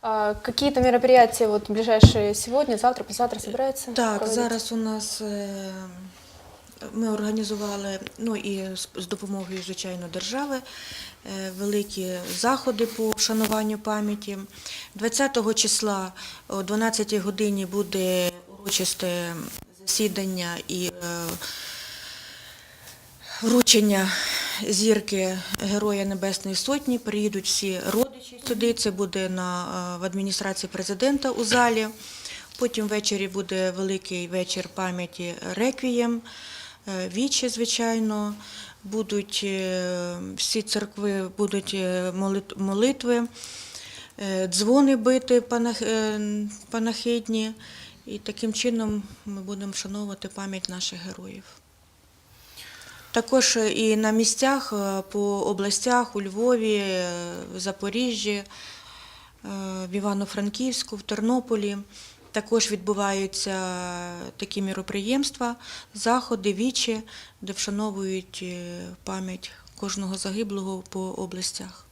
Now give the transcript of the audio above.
А Какие-то мероприятия вот ближайшие сегодня, завтра, послезавтра собираются? Так, проводить? зараз у нас е, ми організували, ну і з- з допомогою, звичайно, держави, е, великі заходи по вшануванню пам'яті. 20 числа о 12 годині буде урочисте засідання і е, вручення зірки Героя Небесної Сотні. Приїдуть всі родичі сюди. Це буде на, е, в адміністрації президента у залі. Потім ввечері буде великий вечір пам'яті реквієм, е, вічі, звичайно. Будуть е, всі церкви, будуть молитви, дзвони бити панах- панахидні. І таким чином ми будемо вшановувати пам'ять наших героїв. Також і на місцях е, по областях у Львові, е, в Запоріжжі, е, в Івано-Франківську, в Тернополі. Також відбуваються такі міроприємства, заходи, вічі, де вшановують е, пам'ять кожного загиблого по областях.